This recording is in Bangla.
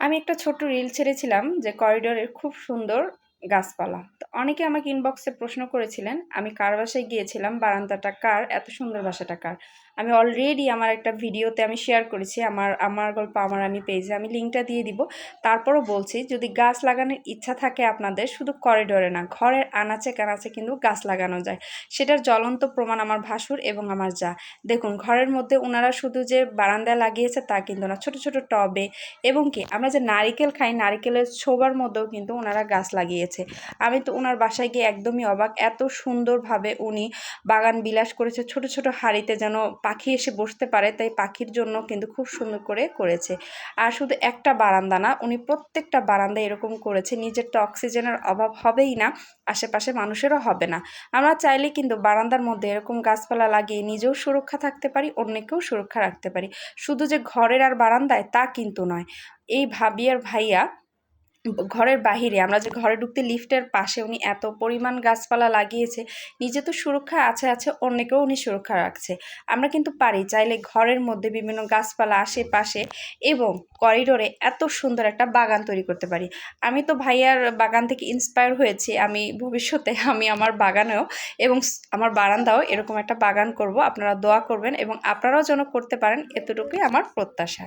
আমি একটা ছোট্ট রিল ছেড়েছিলাম যে করিডোরের খুব সুন্দর গাছপালা। তো অনেকে আমাকে ইনবক্সে প্রশ্ন করেছিলেন, আমি কার বাসায় গিয়েছিলাম, বারান্দাটা কার, এত সুন্দর বাসাটা কার? আমি অলরেডি আমার একটা ভিডিওতে আমি শেয়ার করেছি, আমার আমার গল্প, আমার আমি পেজে আমি লিঙ্কটা দিয়ে দিব। তারপরও বলছি, যদি গাছ লাগানোর ইচ্ছা থাকে আপনাদের, শুধু করিডোরে না, ঘরের আনাচে কানাচে কিন্তু গাছ লাগানো যায়। সেটার জ্বলন্ত প্রমাণ আমার ভাসুর এবং আমার যা। দেখুন, ঘরের মধ্যে ওনারা শুধু যে বারান্দায় লাগিয়েছে তা কিন্তু না, ছোট ছোট টবে। এবং কি, আমরা যে নারিকেল খাই, নারিকেলের ছোবার মধ্যেও কিন্তু ওনারা গাছ লাগিয়েছে। আমি তো ওনার বাসায় গিয়ে একদমই অবাক, এত সুন্দরভাবে উনি বাগান বিলাস করেছে, ছোট ছোট হাড়িতে যেন পাখি এসে বসতে পারে, তাই পাখির জন্য কিন্তু খুব সুন্দর করে করেছে। আর শুধু একটা বারান্দা না, উনি প্রত্যেকটা বারান্দা এরকম করেছে, নিজের তো অক্সিজেনের অভাব হবেই না, আশেপাশে মানুষেরও হবে না। আমরা চাইলে কিন্তু বারান্দার মধ্যে এরকম গাছপালা লাগিয়ে নিজেও সুরক্ষা থাকতে পারি, অন্যকেও সুরক্ষা রাখতে পারি। শুধু যে ঘরের আর বারান্দায় তা কিন্তু নয়। এই ভাবি আর ভাইয়া ঘরের বাহিরে, আমরা যে ঘরে ঢুকতে লিফটের পাশে উনি এত পরিমাণ গাছপালা লাগিয়েছে, নিজে তো সুরক্ষা আছে আছে অন্যকেও উনি সুরক্ষা রাখছে। আমরা কিন্তু পারি চাইলে ঘরের মধ্যে বিভিন্ন গাছপালা আশেপাশে এবং করিডোরে এত সুন্দর একটা বাগান তৈরি করতে পারি। আমি তো ভাইয়ার বাগান থেকে ইন্সপায়ার হয়েছি, আমি ভবিষ্যতে আমি আমার বাগানেও এবং আমার বারান্দাও এরকম একটা বাগান করব। আপনারা দোয়া করবেন এবং আপনারাও যেন করতে পারেন, এতটুকুই আমার প্রত্যাশা।